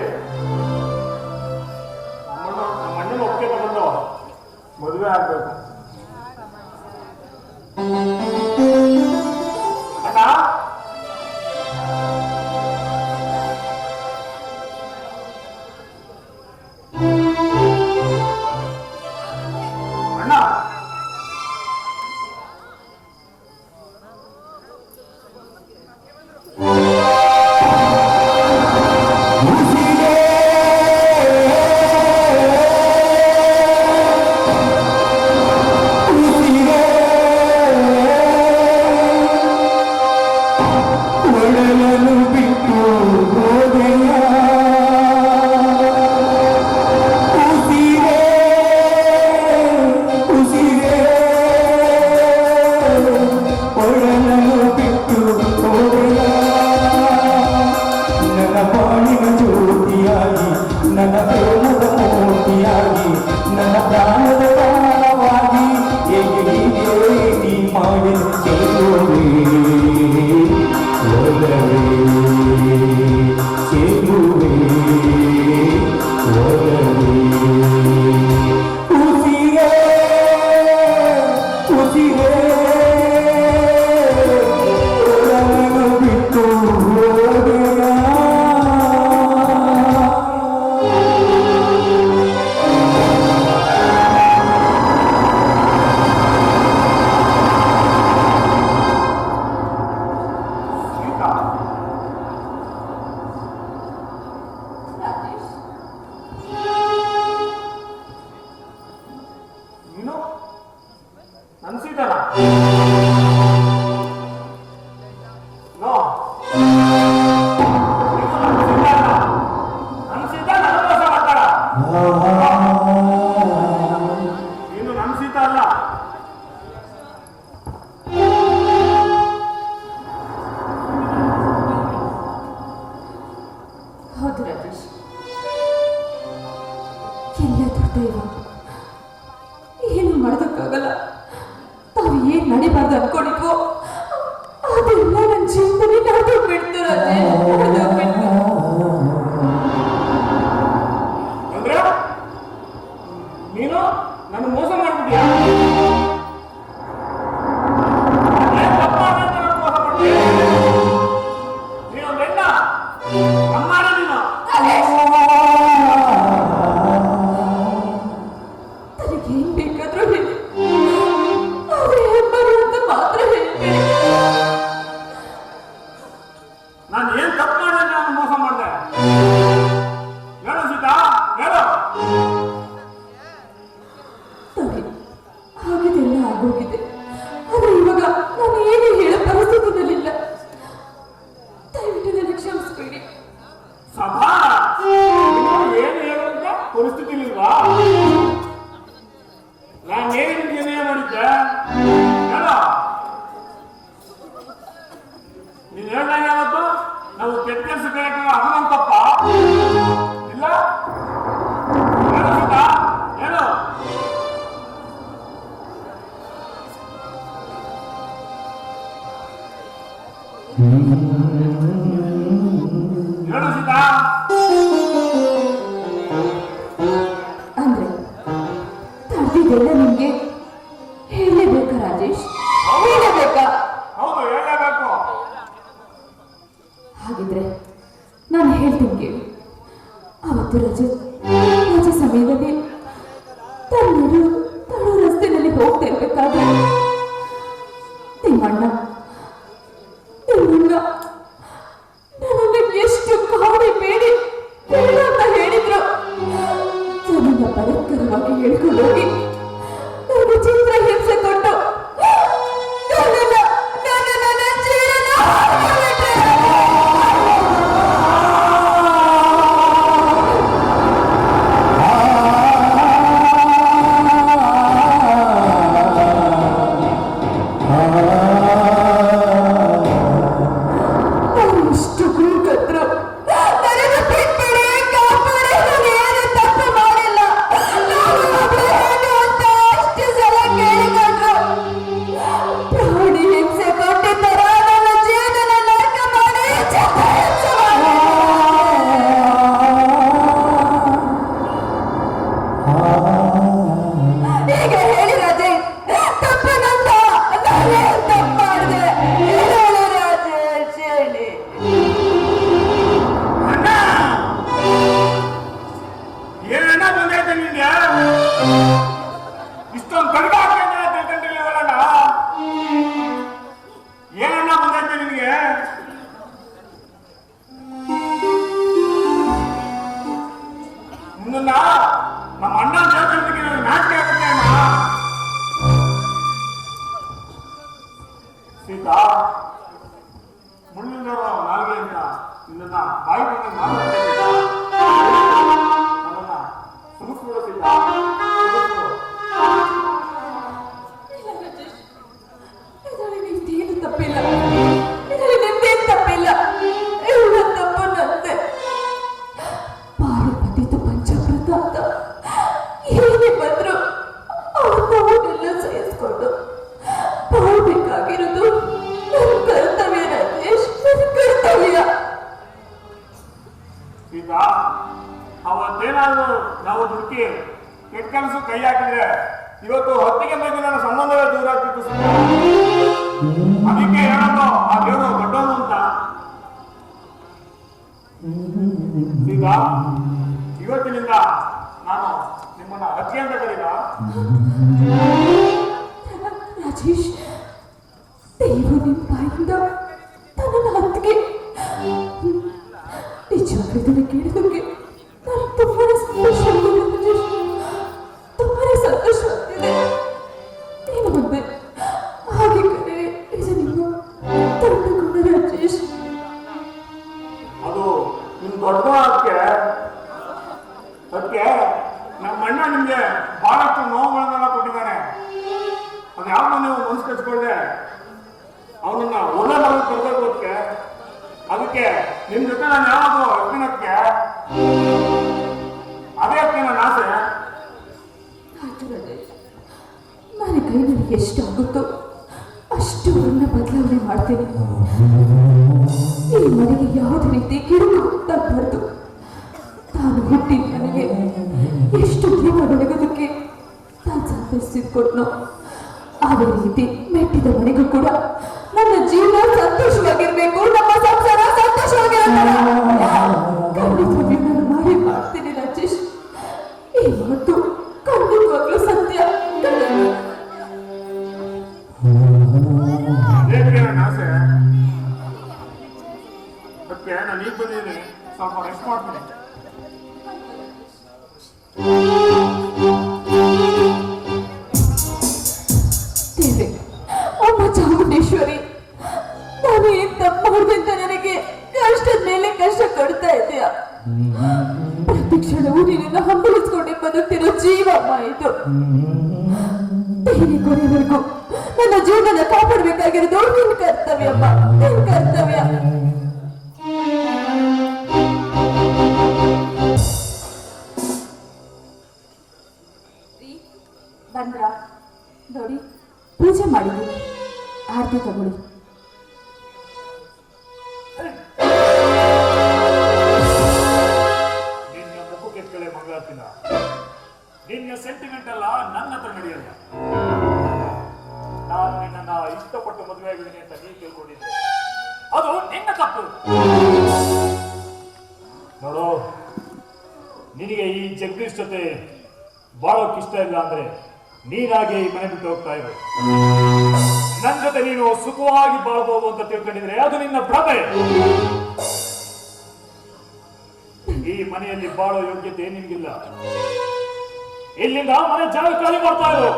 സമയത്ത് നമ്മൾ മണ്ണ് നോക്കിയിട്ടുണ്ടോ മധുര ആഗ്രഹം 对对对 ನಾಲ್ಗೆಯಿಂದ ನಿನ್ನ ಬಾಯಿ ಬಂದ ಮಾತಾಡ್ತಿದ್ದ ನನ್ನನ್ನ ಕನಸು ಕೈ ಹಾಕಿದ್ರೆ ಇವತ್ತು ಹೊತ್ತಿಗೆ ಬಗ್ಗೆ ನನ್ನ ಸಂಬಂಧವೇ ದೂರ ಆಗ್ತಿತ್ತು ಅದಕ್ಕೆ ಹೇಳೋದು, ಆ ದೇವರು ದೊಡ್ಡವನು ಅಂತ. ಈಗ ಇವತ್ತಿನಿಂದ ನಾನು ನಿಮ್ಮನ್ನ ಅಜ್ಜಿ ಅಂತ ಕರೀಲ ಅದಕ್ಕೆ ನಮ್ಮ ಅಣ್ಣ ನಿಮ್ಗೆ ಬಹಳಷ್ಟು ನೋವುಗಳನ್ನೆಲ್ಲ ಕೊಟ್ಟಿದ್ದಾನೆ ಅದು ಯಾವ ನೀವು ಮನಸ್ಸು ಕಚ್ಕೊಳ್ದೆ ಅವನನ್ನ ಒಳ್ಳೆ ತರಬೇಕು ಅದಕ್ಕೆ ಅದಕ್ಕೆ ನಿಮ್ ಜೊತೆ ನಾನು ಯಾವುದು ಅರ್ಜುನಕ್ಕೆ ಅದೇ ಅದಕ್ಕೆ ನನ್ನ ಆಸೆ. ನನ್ನ ಕೈನಲ್ಲಿ ಎಷ್ಟಾಗುತ್ತೋ ಅಷ್ಟು ಅವರನ್ನ ಬದಲಾವಣೆ ಮಾಡ್ತೇನೆ. ಈ ಮನೆಗೆ ಯಾವುದೇ ರೀತಿ ಕಿರುಕು ತಪ್ಪಬಾರ್ದು ತಾನು ಹುಟ್ಟಿ ನನಗೆ ಎಷ್ಟು ಜೀವ ಬೆಳಗೋದಕ್ಕೆ ನಾನು ಕೊಟ್ನೋ ಅದೇ ರೀತಿ ಮೆಟ್ಟಿದ ಮನೆಗೂ ಕೂಡ ನನ್ನ ಜೀವನ ಸಂತೋಷವಾಗಿರ್ಬೇಕು, ನಮ್ಮ ಸಂಸಾರ ಸಂತೋಷವಾಗಿರಬೇಕು ಮಾಡಿ ಮಾಡ್ತೀನಿ ರಾಜೇಶ್. ಈ ಮಾತು ಖಂಡಿತವಾಗ್ಲೂ ಸತ್ಯ. ಆಸೆ? ಸ್ವಲ್ಪ ರೆಸ್ಟ್ ಮಾಡ್ತೀನಿ. ಅಮ್ಮ ಚಾಮುಂಡೇಶ್ವರಿ ನಾನು ಏನ್ ತಪ್ಪು ಮಾಡಿದೆ ನನಗೆ ಕಷ್ಟದ ಮೇಲೆ ಕಷ್ಟ ಕೊಡ್ತಾ ಇದೆಯ? ಪ್ರತಿ ಕ್ಷಣವೂ ನಿನ್ನನ್ನು ಹಂಬಲಿಸ್ಕೊಂಡೆ ಬದುಕ್ತಿರೋ ಜೀವಮ್ಮ ಇದು. ಕೊನೆವರೆಗೂ ನನ್ನ ಜೀವನ ಕಾಪಾಡಬೇಕಾಗಿರೋದು ನಿನ್ ಕರ್ತವ್ಯಮ್ಮ ನಿನ್ ಕರ್ತವ್ಯ. ಆರತಿ ತಗೊಳ್ಳಿ. ನಿನ್ನ ನಿನ್ನ ಸೆಂಟಿಮೆಂಟ್ ಅಲ್ಲ ನನ್ನ ಹತ್ರ ನಡೆಯಲ್ಲ. ನಾನು ನಿನ್ನನ್ನ ಇಷ್ಟಪಟ್ಟು ಮದುವೆ ಆಗಿದ್ದೀನಿ ಅಂತ ನೀನು ಕೇಳ್ಕೊಂಡಿದ್ದೆ ಅದು ನಿನ್ನ ತಪ್ಪು. ನೋಡು, ನಿನಗೆ ಈ ಜಗದೀಶ್ ಜೊತೆ ಇಷ್ಟ ಇಲ್ಲ ಅಂದ್ರೆ ಈ ಮನೆ ಬಿಟ್ಟು ಹೋಗ್ತಾ ಇರು. ನನ್ನ ಜೊತೆ ನೀನು ಸುಖವಾಗಿ ಬಾಳ್ಬೋದು ಅಂತ ತಿಳ್ಕೊಂಡಿದ್ರೆ ಅದು ನಿನ್ನ ಭ್ರಮೆ. ಈ ಮನೆಯಲ್ಲಿ ಬಾಳೋ ಯೋಗ್ಯತೆ ನಿನಗಿಲ್ಲ ಇಲ್ಲಿಂದ ಮನೆ ಜಾಗ ಖಾಲಿ ಮಾಡ್ತಾ ಇರು.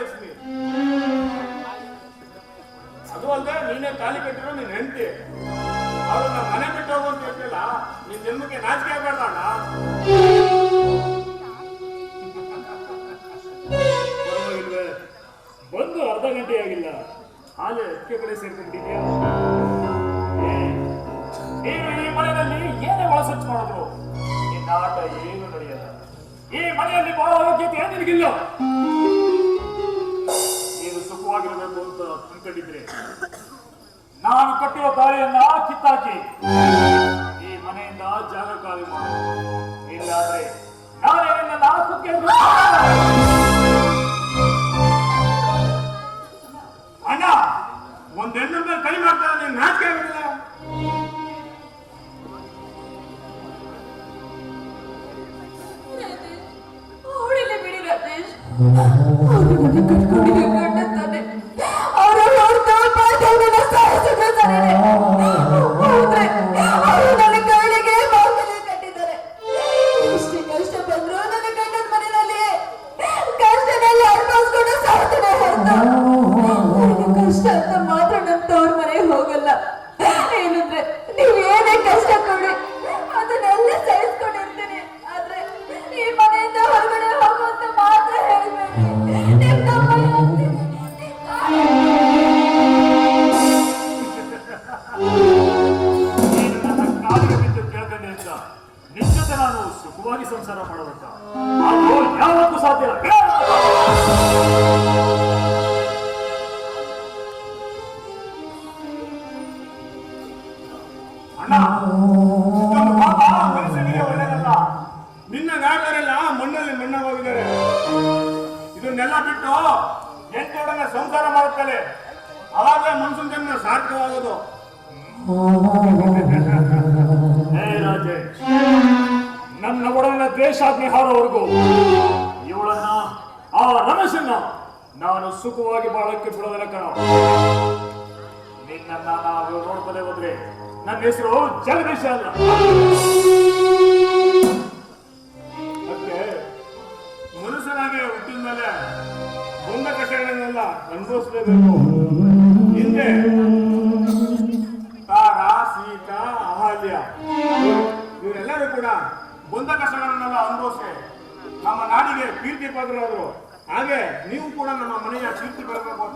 ಬಂದಿರೋ ಅದು ಅಲ್ಲದೆ ನೀನೇ ತಾಲಿ ಕಟ್ಟಿರೋ ನೀನ್ ಹೆಂಡತಿ. ಅವ್ರು ನಮ್ಮ ಮನೆ ಬಿಟ್ಟು ಹೋಗು ಅಂತ ಹೇಳ್ತಿಲ್ಲ. ನಿನ್ ಜನ್ಮಕ್ಕೆ ನಾಚಿಕೆ ಪರವಾಗಿಲ್ವೇ? ಬಂದು ಅರ್ಧ ಗಂಟೆ ಆಗಿಲ್ಲ. ಹಾಲೆ ಅಕ್ಕಿ ಕಡೆ ಸೇರ್ಕೊಂಡಿದ್ಯಾ ಒಳ ಈ ಮನೆಯಲ್ಲಿ ಏನೇ ಒಳಸಚ್ಚು ಮಾಡಿದ್ರು? ನಿನ್ನ ನಾಟ ಏನು ನಡೆಯಲ್ಲ. ಈ ಮನೆಯಲ್ಲಿ ಭಾವೋಗ್ಯತೆ ನಿನಗಿಲ್ಲ. ನಾನು ಕಟ್ಟಿರೋ ದಾರಿಯನ್ನ ಕಿತ್ತಾಕಿ, ಈ ಮನೆಯಿಂದ ಜಾಗ ಖಾಲಿ ಮಾಡು. ನನ್ನ ಅಣ್ಣ, ಒಂದ್ ಹೆಣ್ಣು ಮೇಲೆ ಕೈ ಮಾಡ್ತಾರೆ ನೀನ್ ನಾಚಿಕೆ ಬಿಡಿ ಅವರು ನನ್ನ ಕಟ್ಕೊಂಡಿರೋ ಗಂಡ ತಾನೆ ಅವರ ನೋಡ್ತಾ ಪಾಠವನ್ನ ಸಾಯಿಸಿದ್ರೆ ಸರಿನೇ ಹೌದ್ರೆ ಅವರು ನನ್ನ ಕೈಲಿಗೆ ಬಾಗಿಲು ಕಟ್ಟಿದ್ದಾರೆ ಎಷ್ಟೇ ಕಷ್ಟ ಬಂದ್ರು ನನ್ನ ಗಂಡನ ಮನೆಯಲ್ಲಿ ಕಷ್ಟನೆಲ್ಲ ಅನುಭವಿಸ್ಕೊಂಡು ಸಾಯ್ತಾನೆ ಹೊರತು ನನಗೆ ಕಷ್ಟ ಅಂತ ಮಾತ್ರ ನನ್ನ ತವ್ರ ಮನೆಗೆ ಹೋಗಲ್ಲ. ಏನಂದ್ರೆ ನೀವು ದ್ವೇಷಾಗ್ನಿ ಇವಳನ್ನ ಆ ರಮೇಶನ್ನ ನಾನು ಸುಖವಾಗಿ ಬಾಳಕ್ಕೆ ಬಿಡೋದಿಲ್ಲ ಕಣ. ನಿನ್ನ ನಾವು ನೋಡ್ತಲೇ ಹೋದ್ರೆ ನನ್ನ ಹೆಸರು ಜಗದೀಶ ಅಲ್ಲ. ಮತ್ತೆ ಮನುಷ್ಯನಾಗಿ ಹುಟ್ಟಿದ ಮೇಲೆ ಬಂದ ಕಷ್ಟಗಳನ್ನೆಲ್ಲ ಅನುಭವಿಸಲೇಬೇಕು. ಹಿಂದೆ ತಾರ, ಸೀತಾ ಅಹಲ್ಯ ಇವರೆಲ್ಲರೂ ಕೂಡ ಬಂದ ಕಷ್ಟಗಳನ್ನೆಲ್ಲ ಅನುಭವಿಸಿ ನಮ್ಮ ನಾಡಿಗೆ ಕೀರ್ತಿ ಪಾತ್ರರಾದರು ಹಾಗೆ ನೀವು ಕೂಡ ನಮ್ಮ ಮನೆಯ ಕೀರ್ತಿ ಬರಬೇಕು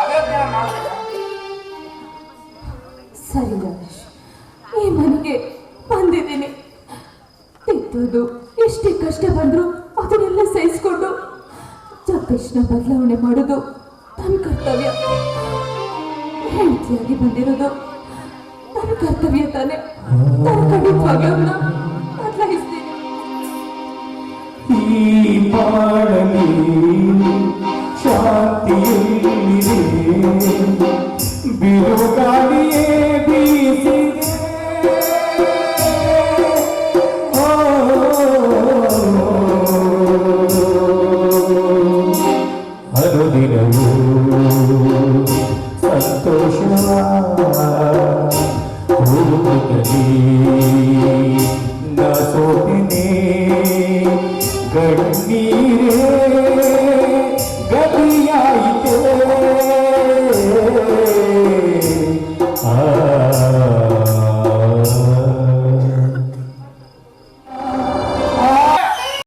ಅದೇ ತರ ಮಾಡಬೇಕು. ಸರಿ ಬಂದಿದ್ದೀನಿ. ತಿದ್ದೋದು ಎಷ್ಟೇ ಕಷ್ಟ ಬಂದ್ರು ಅದನ್ನೆಲ್ಲ ಸಹಿಸ್ಕೊಂಡು ಜಗದೀಶ್ನ ಬದಲಾವಣೆ ಮಾಡೋದು ತನ್ನ ಕರ್ತವ್ಯ. ಹೆಂಡತಿಯಾಗಿ ಬಂದಿರೋದು ತನ್ನ ಕರ್ತವ್ಯ ತಾನೆ. ನನ್ನ ಖಂಡಿತವಾಗಿ ಅವ್ರನ್ನ ಈ ಪಾಡಲಿ ಶಾಂತಿಯಲ್ಲಿದೆ ಬಿರುಗಾಳಿಯೇ ಬೀಸಿದೆ ಓ, ಅನುದಿನವೂ ಸಂತೋಷ கடும் நீரே கதியாயிட்டே ஆ.